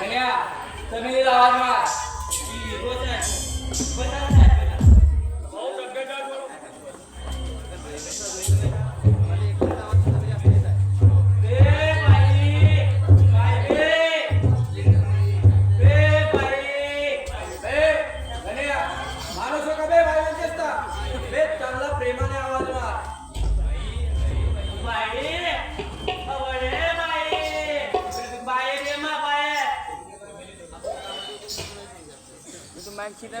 明天，特别的大风啊，去的越多，自。খিদা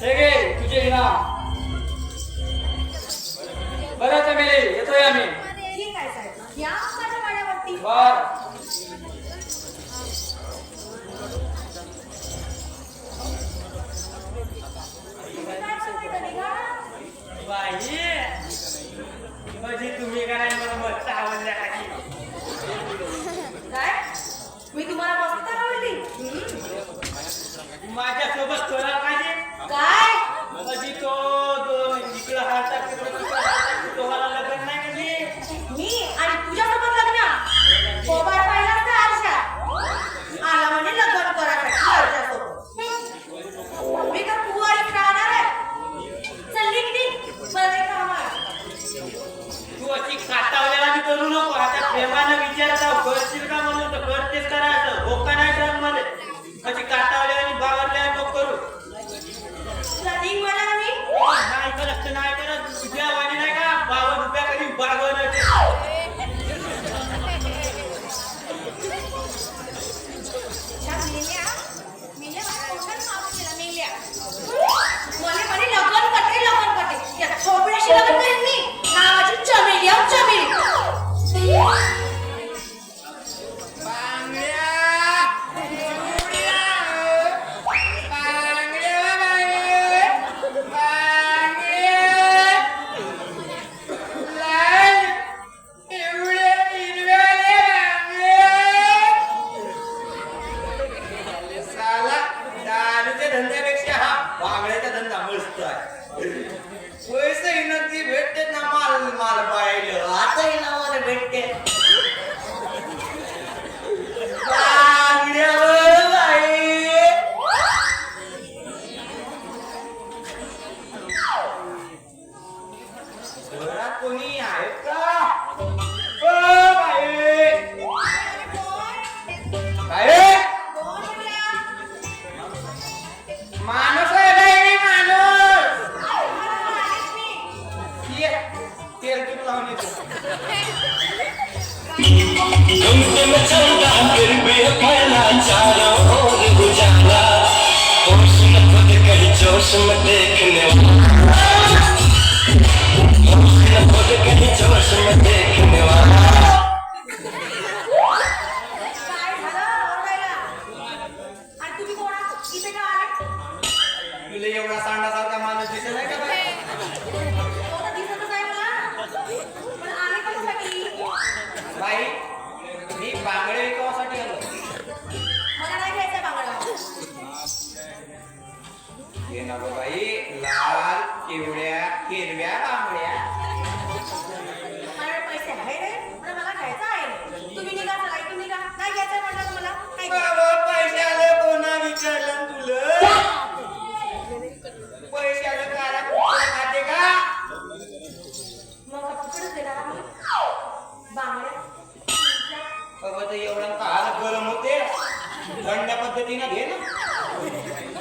हे गे तुझे इनाम बरं चमेली येतोय आम्ही बर बाई तुम्ही काय नाही मला मस्त आवडल्या काय मी तुम्हाला मस्त आवडली माझ्यासोबत चला पाहिजे? काय? कधी तो तर एवढा गरम होते थंड पद्धतीने घे ना.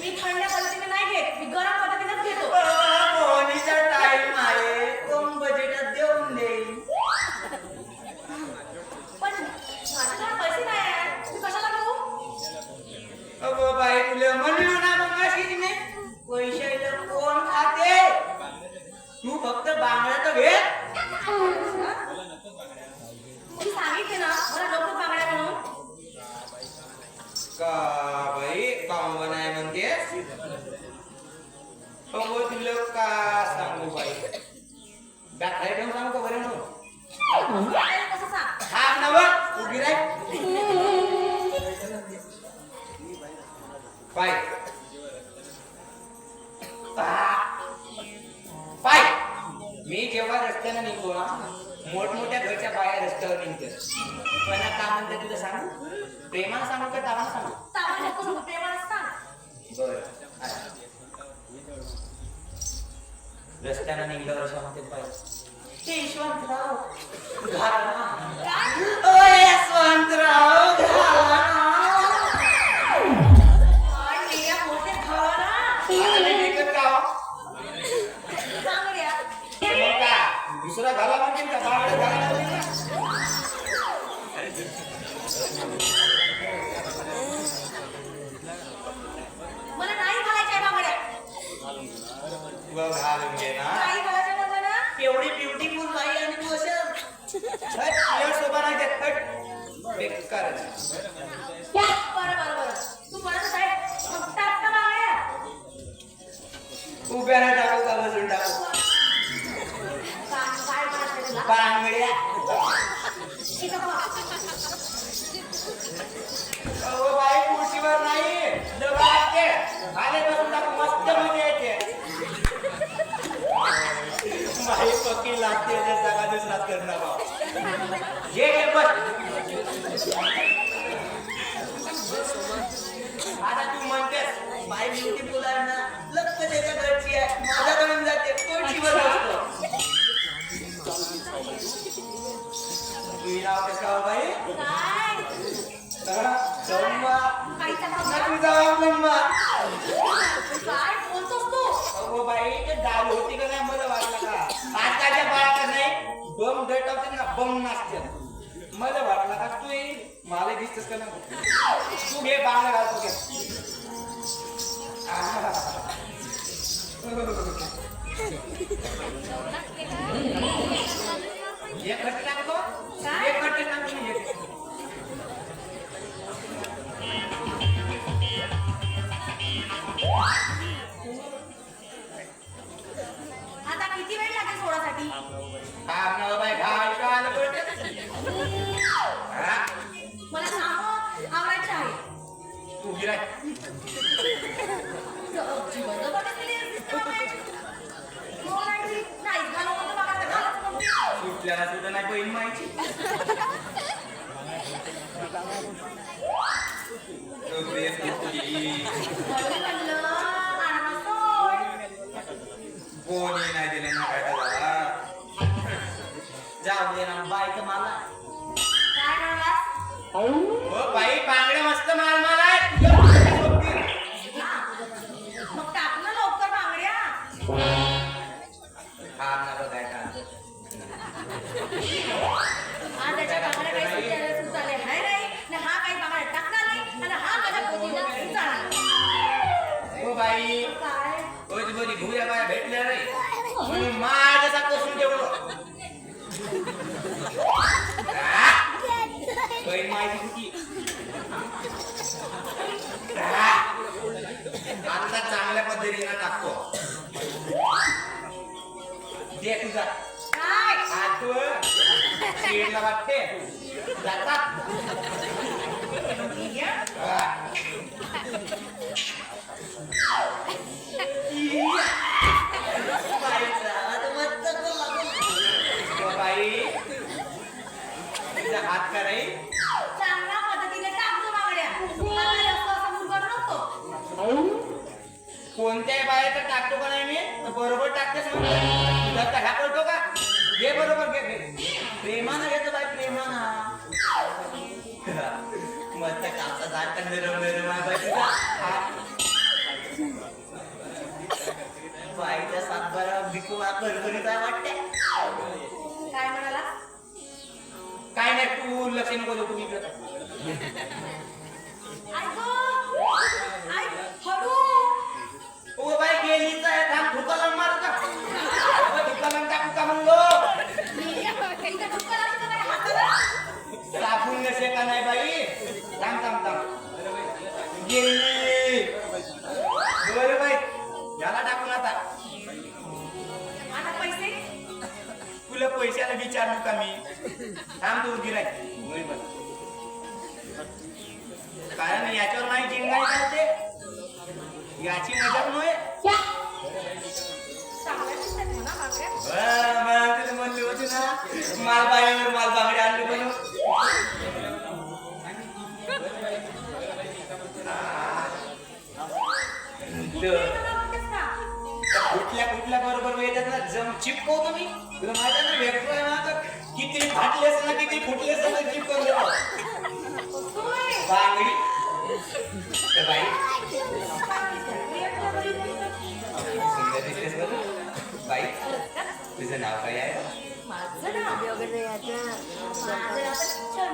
मी थंड पद्धतीने नाही घेत मी गरम पद्धतीनेच घेतो. मोहनीचा टाइम आहे कम बजेटात देऊन देईल? पैसे बाई तुला मग कोण खाते? तू फक्त बांगडा तर घेत पाय. मी जेव्हा रस्त्यानं निघतो ना मोठमोठ्या घरच्या बाया रस्त्यावर निघते पण काय म्हणते तुला सांग? प्रेमा सांगू का तावाला सांगू? रस्त्यानं निघल्यावर असं म्हणते बाय ते यशवंतराव घाला ओ यशवंतराव घाला ये ये बस. आता तू म्हणतेस बाई ब्युटी मुलांना लक्ष त्याच्या घरची आहे. माझ्याकडून जाते खुर्चीवर बसतो. तू लावतेस का हो बाई तुझा दटवते ना मला वाटलं का तू येईल मला दिसतेस का नाही तू घे बांगडा घालतो घे. एक खट्टे टाकतो म्हणतो. सुटल्याला सुद्धा नाही बहीण माहिती म्हणून म्हणलं, आणा सोड. कोणी नाही दिले ना काय झाला जाऊ दे ना बाई तर मला काय हा? बहीण माहिती होती हा? का? घे बरोबर घे घे। प्रेमानं घेतो बाई प्रेमानं. मस्त कापसा सातबारा करकरीत आहे वाटते. काय म्हणाला? काय नाही तू लक्ष नको देऊ तुम्ही इकडे बाई गेलीच आहे थांब ठुकाला मारू का ठुकाला टाकू का म्हणलो इथं डुक्कर असतं काय हाताला? साबून नसे का नाही बाई? थांब थांब थांब. गेली बरं बाई याला टाकून आता. आता पैसे? तुला पैशाला विचारलो का मी? थांब तू गिराय कारण याच्यावर नाही जिंगाई करते याची मजा नव्हे? म्हणली होती ना माल बाईवर माल बांगडे आणले का कुठल्या कुठल्या बरोबर येतात ना जम चिपकवतो मी तुला माहिती आहे ना भेटतोय ना तर किती फाटले असेल ना किती फुटले असेल ना चिपकवून देतो. बांगडी. बाई. सुंदर दिसतेस बरं. बाई तुझं नाव काय आहे? माझं नाव.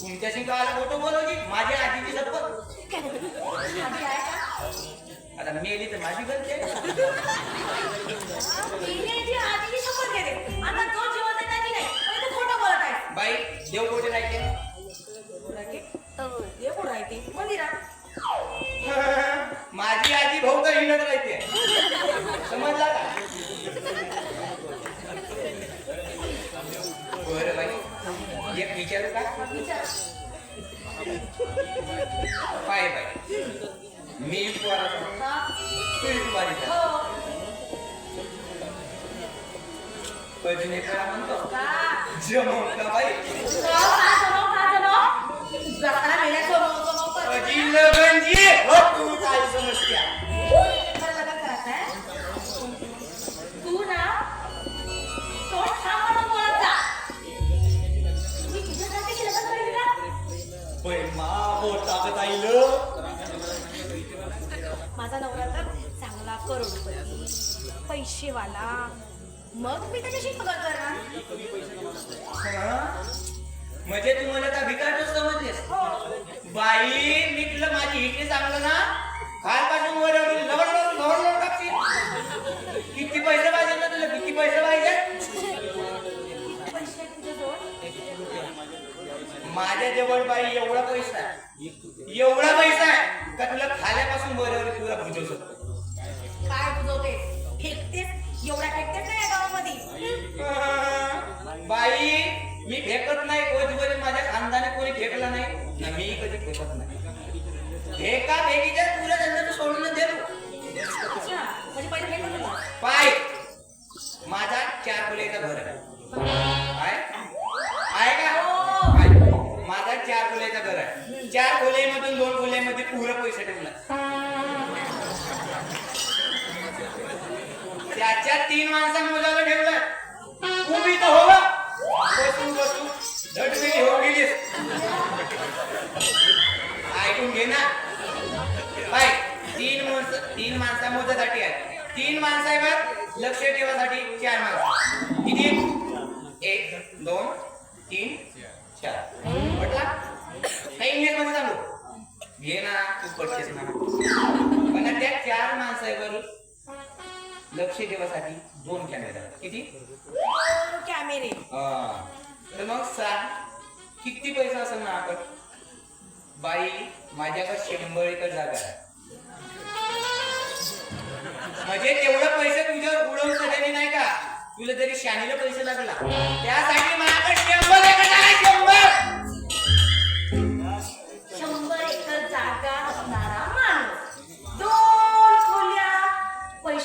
तुमच्याशी काय फोटो बोलवजी माझ्या आजीची शपथ आधी आहे का? आता मेली तर माझी गलती आहे जी शपथ घेते. आता जो जिवंत आहे त्याची नाही. पण तू खोटं बोलत आहेस. बाई देव कोठे राहते पाय बाई मी पोराचा हा? तू बारीचा हो. अजून एक वेळा म्हणतो का? जमव का बाई का जमाव, का जमाव? जरा वेड्या जमाव, जमाव करते. अजी लगनजी हो तू काय समजत्या पैसेवाला मग मी त्याच्याशी पगार हा? म्हणजे तू मला का भिकारच समजलेस हो. बाई मी तुला माझी हिटली सांगलं ना कालपासून वर लवड लवड लवड लवड टाकशील किती पैसे पाहिजे ना तुला किती पैसे पाहिजे? माझ्या जवळ बाई एवढा पैसा आहे. एवढा पैसा आहे का तुला खाल्यापासून वर तुला बुजवू शकतो? काय बुजवते नाही या गावामध्ये? बाई मी फेकत नाही कोणीवरील माझ्या खानदाने कोणी फेकला नाही. ना मी कधी फेकत नाही. फेका फेकीच्या तुला त्यांना सोडून देतो म्हणजे पहिले फेकत होता पाय. त्याच्या मुलाला माणसा ठेवलं. उभी तर हो बसून बसून. झटमेली हो गेलीस. ऐकून घे ना. बाय तीन माणसं तीन माणसा मोजासाठी आहे तीन माणसं आहे बघ लक्ष ठेवासाठी चार माणसं. किती एक दोन तीन चार. म्हटला काही इंग्लिशमध्ये सांगू? घे ना तू पडतेस ना पण त्या चार माणसं आहे बरोबर लक्ष ठेवासाठी दोन कॅमेरा किती? दोन कॅमेरे. तर मग सांग किती पैसा असेल ना आपण? बाई माझ्याकडे शंभर एकर जागा आहे. म्हणजे तेवढं पैसे तुझ्यावर सगळ्यांनी नाही का? तुला जरी शानीला पैसे लागला. त्यासाठी माझ्याकडे शंभर एकर शंभर!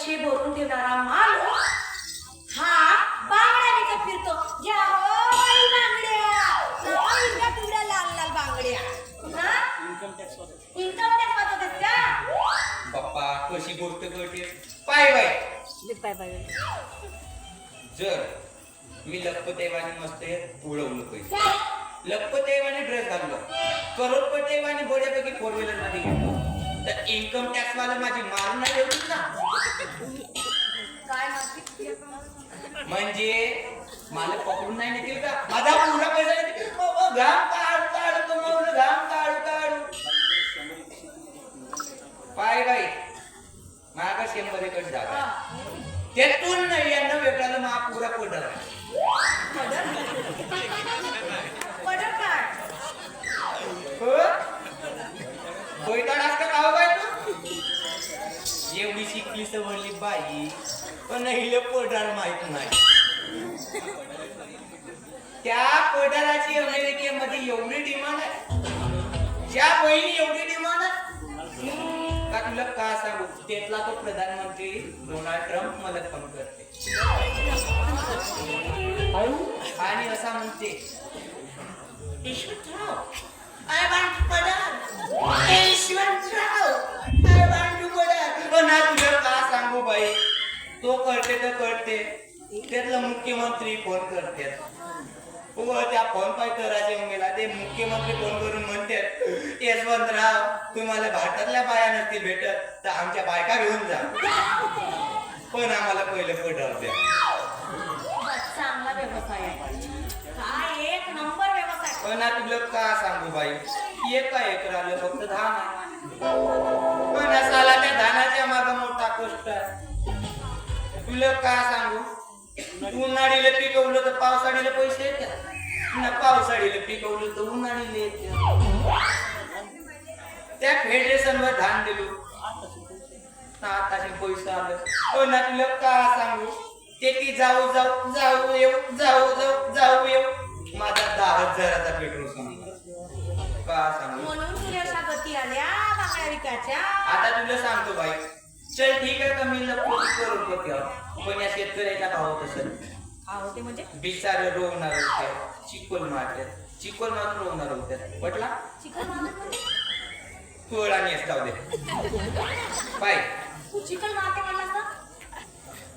पैसे भरून ठेवणारा माणूस हा बांगड्या विकत फिरतो. घ्या बांगड्या. लाल लाल बांगड्या. हा? इन्कम टॅक्स वाचवतेस का? पप्पा कशी गोष्ट करते पाय बाई जर मी लखपतेवाने मस्त उडवलं पैसे. लखपतेवाने ड्रेस घाललो करोडपतेवाने बऱ्यापैकी फोर व्हीलरमध्ये घेतलो. तर इन्कम टॅक्स वाला माझी मारून नाही ठेवतील ना. म्हणजे मला पकडून नाही नेतील का? माझा पुरा पैसा घाम काढ काढ कमवलं घाम काढ काढ. पाय बाई मागा शंभर एकर जागा. त्यातून नाही यांना वेगळ्याला महापुरा पडला. पडत काय? बैताड तू एवढी शिकली सवरली बाई पण हिला पडार माहीत नाही. त्या पडाराची अमेरिकेमध्ये एवढी डिमांड आहे. ज्या बहिणी एवढी डिमांड आहे. का तुला का सांगू? त्यातला तो प्रधानमंत्री डोनाल्ड ट्रम्प मला फोन करते. आणि असा म्हणते पडार यशवंतराव आय वांट टू पडार पण ना तुला का सांगू बाई तो करते तर करते. त्यातला मुख्यमंत्री फोन करते? त्या फोन करायचे मेला ते मुख्यमंत्री फोन करून म्हणतात यशवंतराव तुम्हाला भारतातल्या बाया नसतील भेटत तर आमच्या बायका घेऊन जा. पण आम्हाला पहिलं पटव द्या. चांगला व्यवसाय आहे एक नंबर व्यवसाय. पण ना तुला का सांगू बाई? एका एकराला फक्त धान आहे. पण असाला त्या धानाच्या माग मोठा कष्ट आहे. तुला का सांगू? उन्हाळीला पिकवलं तर पावसाळीला पैसे येतात. पावसाळीला पिकवलं तर उन्हाळीला येतात. त्या फेडरेशनवर धान दिलो. आताशी पैसा आलं. पण हो ना तुला का सांगू? ते ती जाऊ जाऊ जाऊ येऊ जाऊ जाऊ जाऊ येऊ. माझा दहा हजाराचा पेट्रोल संपला. का सांगू? म्हणून तुला गती आल्या आता तुला सांगतो बाई. चल ठीक आहे का मी लपवत करोडपती आहोत पण या शेतकऱ्याचा भाव तसं. म्हणजे? बिचारे रोवणार होते. चिकोल मारतात. चिकोल मारून रोवणार होते. चिकन मारत म्हणजे? तोळा नेसताव दे. बाय. तू चिकन मारते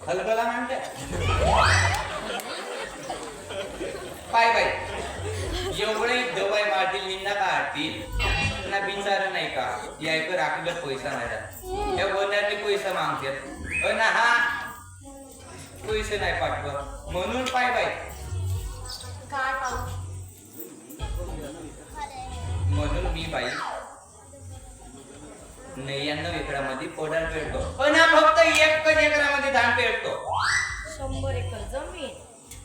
हलगला म्हणतात पाय बाय एवढे दवाई मारतील निंदा काढतील ना बिचार नाही का? यायकर आपल्याला पैसा नाही. या बोलण्यातले पैसा मागतात. पण हा. पैसे नाही पाठवत. म्हणून पाय बाय म्हणून मी बाई नव्याण्णव एकरामध्ये पोडार पेरतो. पण हा फक्त एकच एकरामध्ये धान पेरतो. शंभर एकर जमीन.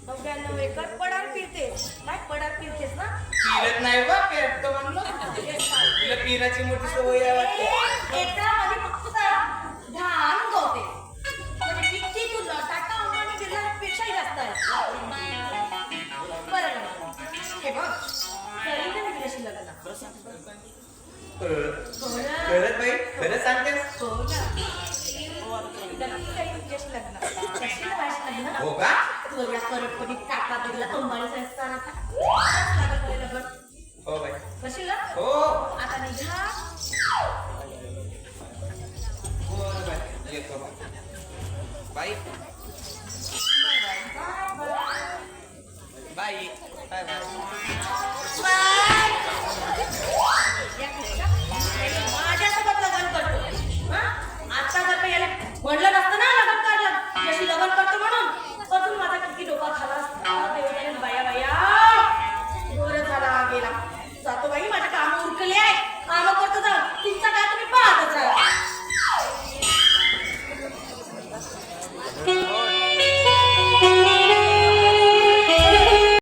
नव्याण्णव एकर पडार फिरते काय पडार फिरतेस ना? फिरत नाही बा पेरतो म्हणलं. तुला पिराची मोठी सवय आहे वाटतं. एकरामध्ये फक्त धान गवते. म्हणजे किती तुला टाटा अंबानी बिर्लापेक्षाही जास्त आहे. बरं हे बघ करीन ना मी तुझ्याशी लग्न बाई खरं सांगतेस? हो ना तुझ्याशी लग्न? हो का? करूया करपणीत टाका तिला अंबाळीचा असताना हो माझ्यासोबत लग्न करतो आता जर याला म्हणलं ना